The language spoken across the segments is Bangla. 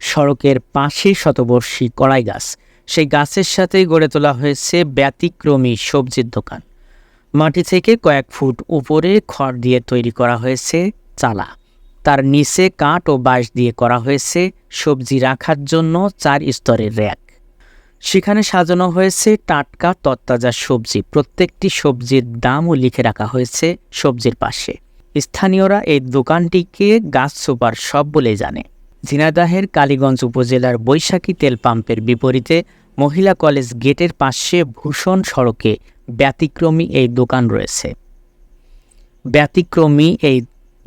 সড়কের পাশে শতবর্ষী কড়াই গাছ। সেই গাছের সাথেই গড়ে তোলা হয়েছে ব্যতিক্রমী সবজির দোকান। মাটি থেকে কয়েক ফুট উপরে খড় দিয়ে তৈরি করা হয়েছে চালা। তার নিচে কাঠ ও বাঁশ দিয়ে করা হয়েছে সবজি রাখার জন্য চার স্তরের র্যাক। সেখানে সাজানো হয়েছে টাটকা তত্তাজা সবজি। প্রত্যেকটি সবজির দামও লিখে রাখা হয়েছে সবজির পাশে। স্থানীয়রা এই দোকানটিকে গাছ সুপার সব বলে জানে। ঝিনাইদহের কালীগঞ্জ উপজেলার বৈশাখী তেল পাম্পের বিপরীতে মহিলা কলেজ গেটের পাশে ভূষণ সড়কে ব্যতিক্রমী এই দোকান রয়েছে। ব্যতিক্রমী এই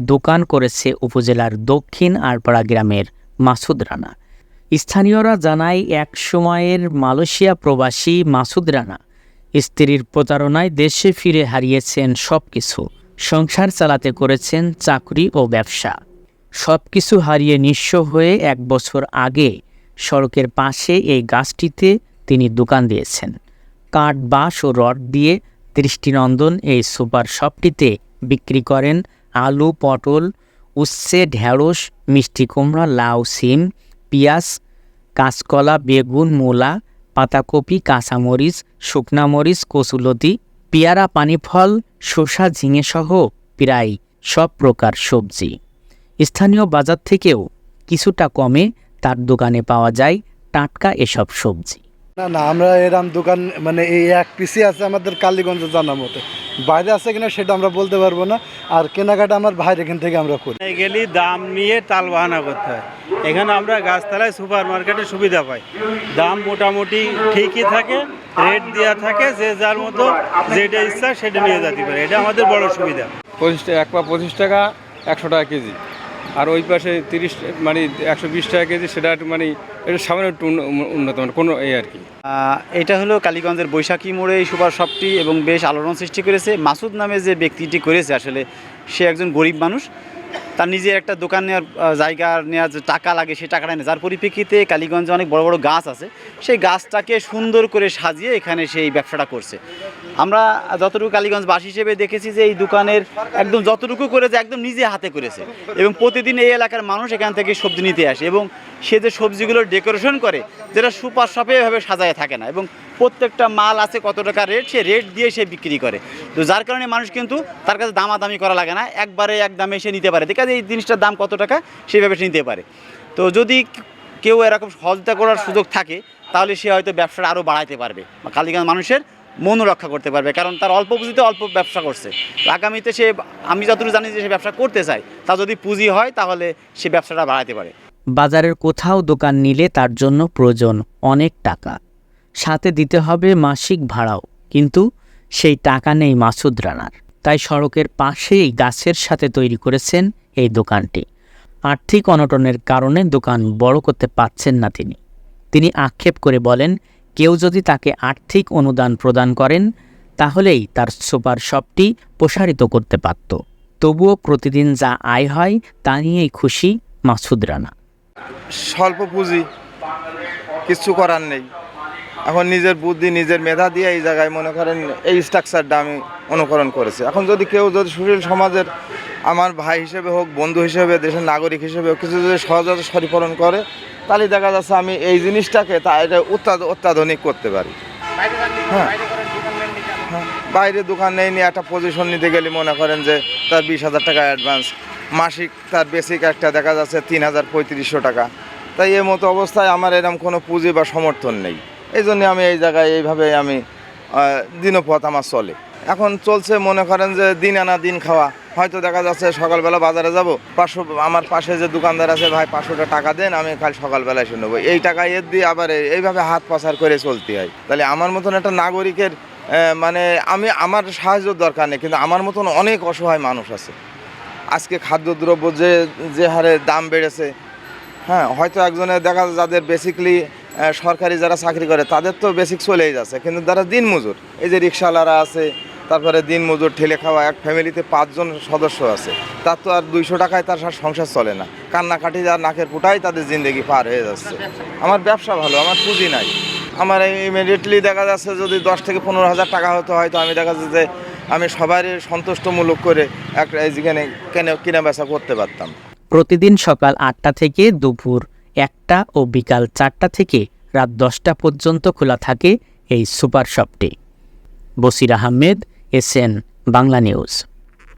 দোকান করেছে উপজেলার দক্ষিণ আরপাড়া গ্রামের মাসুদ রানা। স্থানীয়রা জানায়, এক সময়ের মালয়েশিয়া প্রবাসী মাসুদ রানা স্ত্রীর প্রতারণায় দেশে ফিরে হারিয়েছেন সব কিছু সংসার চালাতে করেছেন চাকরি ও ব্যবসা। সব কিছু হারিয়ে নিঃস্ব হয়ে এক বছর আগে সড়কের পাশে এই গাছটিতে তিনি দোকান দিয়েছেন। কাঠ, বাঁশ ও রড দিয়ে দৃষ্টিনন্দন এই সুপার শপটিতে বিক্রি করেন আলু, পটল, উচ্ছে, ঢেঁড়স, মিষ্টি কুমড়া, লাউ, সিম, পিঁয়াজ, কাঁচকলা, বেগুন, মূলা, পাতাকপি, কাঁচামরিচ, শুকনা মরিচ, কচুলতি, পেয়ারা পানি ফল শসা ঝিঙে সহ প্রায় সব প্রকার সবজি। স্থানীয় বাজার থেকেও কিছুটা কমে তার দোকানে পাওয়া যায় টাটকা এসব সবজি। না না আমরা এরম দোকান মানে এই এক পিসি আছে আমাদের কালীগঞ্জে জানা মতে। বাইরে আছে কিনা সেটা আমরা বলতে পারব না। আর কেনাকাটা আমার ভাইয়ের এখান থেকে আমরা করি। গেলি দাম নিয়ে টাল বাহানা করতে হয়। এখানে আমরা গাছতলায় সুপার মার্কেটে সুবিধা পাই। দাম মোটামুটি ঠিকই থাকে রেট দেওয়া থাকে যে যার মতো যেটা ইচ্ছা সেটা নিয়ে যেতে পারে। এটা আমাদের বড় সুবিধা। পঁচিশ টাকা এক পা পঁচিশ টাকা একশো টাকা কেজি। আর ওই পাশে তিরিশ মানে একশো বিশ টাকা কেজি, সেটা মানে এটা সামান্য একটু উন্ন- উন্নত মানে কোনো এই আর কি। এটা হলো কালীগঞ্জের বৈশাখী মোড়ে এই সুপার শপটি এবং বেশ আলোড়ন সৃষ্টি করেছে। মাসুদ নামে যে ব্যক্তিটি করেছে আসলে, সে একজন গরিব মানুষ। তার নিজের একটা দোকান নেওয়ার জায়গা নেওয়ার যে টাকা লাগে সেই টাকাটা নেই যার পরিপ্রেক্ষিতে কালীগঞ্জে অনেক বড় বড় গাছ আছে, সেই গাছটাকে সুন্দর করে সাজিয়ে এখানে সেই ব্যবসাটা করছে। আমরা যতটুকু কালীগঞ্জবাসী হিসেবে দেখেছি যে এই দোকানের একদম যতটুকু করেছে একদম নিজে হাতে করেছে এবং প্রতিদিন এই এলাকার মানুষ এখান থেকে সবজি নিতে আসে এবং সে যে সবজিগুলোর ডেকোরেশন করে, যেটা সুপার শপে এভাবে সাজায় থাকে না এবং প্রত্যেকটা মাল আছে কত টাকা রেট, সে রেট দিয়ে সে বিক্রি করে। তো যার কারণে মানুষ কিন্তু তার কাছে দামাদামি করা লাগে না। একবারে এক দামে সে নিতে পারে। দেখা যায় এই জিনিসটার দাম কত টাকা সেইভাবে সে নিতে পারে। তো যদি কেউ এরকম সহযোগিতা করার সুযোগ থাকে, তাহলে সে হয়তো ব্যবসাটা আরও বাড়াইতে পারবে বা কালীগঞ্জ মানুষের মন রক্ষা করতে পারবে। কারণ তার অল্প পুঁজিতে অল্প ব্যবসা করছে। আগামীতে সে, আমি যতটুকু জানি যে সে ব্যবসা করতে চায়, তা যদি পুঁজি হয়, তাহলে সে ব্যবসাটা বাড়াতে পারে। বাজারের কোথাও দোকান নিলে তার জন্য প্রয়োজন অনেক টাকা। সাথে দিতে হবে মাসিক ভাড়াও। কিন্তু সেই টাকা নেই মাসুদ রানার। তাই সড়কের পাশেই গাছের সাথে তৈরি করেছেন এই দোকানটি। আর্থিক অনটনের কারণে দোকান বড় করতে পারছেন না তিনি। তিনি আক্ষেপ করে বলেন, কেউ যদি তাকে আর্থিক অনুদান প্রদান করেন, তাহলেই তার সুপার শপটি প্রসারিত করতে পারত। তবুও প্রতিদিন যা আয় হয়, তা নিয়েই খুশি মাসুদ রানা। স্বল্প পুঁজি কিচ্ছু করার নেই। এখন নিজের বুদ্ধি নিজের মেধা দিয়ে এই জায়গায় মনে করেন এই স্ট্রাকচারটা আমি অনুকরণ করেছি। এখন যদি কেউ যদি সুশীল সমাজের আমার ভাই হিসেবে হোক বন্ধু হিসেবে দেশের নাগরিক হিসেবে হোক কিছু যদি সহজতে সরিকরণ করে তাহলে দেখা যাচ্ছে আমি এই জিনিসটাকে তা এটা অত্যাধুনিক করতে পারি। হ্যাঁ। হ্যাঁ, বাইরে দোকান নেই নিয়ে একটা পজিশন নিতে গেলে মনে করেন যে তার বিশ হাজার টাকা অ্যাডভান্স মাসিক তার বেসিক একটা দেখা যাচ্ছে তিন হাজার পঁয়ত্রিশশো টাকা। তাই এর মতো অবস্থায় আমার এরকম কোনো পুঁজি বা সমর্থন নেই। এই জন্য আমি এই জায়গায় এইভাবে আমি দিনপথ আমার চলে। এখন চলছে, মনে করেন যে দিন আনা দিন খাওয়া। হয়তো দেখা যাচ্ছে সকালবেলা বাজারে যাব, পাঁচশো, আমার পাশে যে দোকানদার আছে, ভাই, পাঁচশোটা টাকা দেন, আমি কাল সকালবেলা এসে নেব। এই টাকা এর দিয়ে আবার এইভাবে হাত পাচার করে চলতে হয়। তাহলে আমার মতন একটা নাগরিকের মানে আমি, আমার সাহায্য দরকার নেই, কিন্তু আমার মতন অনেক অসহায় মানুষ আছে। আজকে খাদ্যদ্রব্য যে যে হারে দাম বেড়েছে হ্যাঁ হয়তো একজনের দেখা যাদের বেসিকলি সরকারি যারা চাকরি করে, তাদের তো বেসিক চলেই যাচ্ছে, কিন্তু যারা দিন মজুর এই যে রিক্সাওয়ালারা আছে, তারপরে দিন মজুর ঠেলে খাওয়া, এক ফ্যামিলিতে পাঁচজন সদস্য আছে, তার তো আর দুইশো টাকায় তার সার সংসার চলে না। কান্নাকাটি আর নাকের পুটাই তাদের জিন্দগি পার হয়ে যাচ্ছে। আমার ব্যবসা ভালো, আমার পুঁজি নাই। আমার ইমিডিয়েটলি দেখা যাচ্ছে যদি দশ থেকে পনেরো হাজার টাকা হতো হয়তো আমি দেখা যাচ্ছে যে আমি সবারই সন্তুষ্টমূলক করে একটা যেখানে কেনে কিনা বেচা করতে পারতাম। প্রতিদিন সকাল আটটা থেকে দুপুর একটা ও বিকাল চারটা থেকে রাত দশটা পর্যন্ত খোলা থাকে এই সুপার শপটি বসির আহমেদ এসএন বাংলা নিউজ।